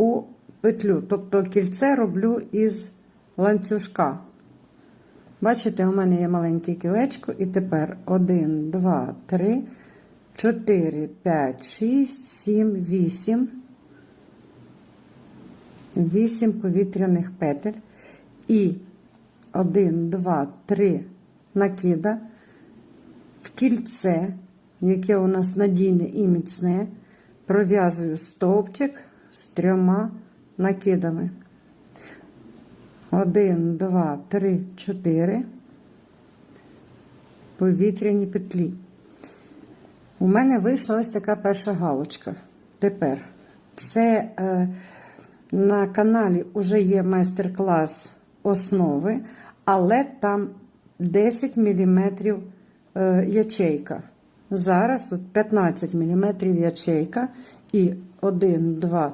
у петлю. Тобто кільце роблю із ланцюжка. Бачите, у мене є маленьке кілечко, і тепер 1, 2, 3, 4, 5, 6, 7, 8. 8 повітряних петель. І 1, 2, 3 накида в кільце, яке у нас надійне і міцне, пров'язую стовпчик з трьома накидами. 1, 2, 3, 4 повітряні петлі. У мене вийшла ось така перша галочка. Тепер це е, на каналі вже є майстер-клас основи, але там 10 мм е, ячейка. Зараз тут 15 мм ячейка і 1, 2,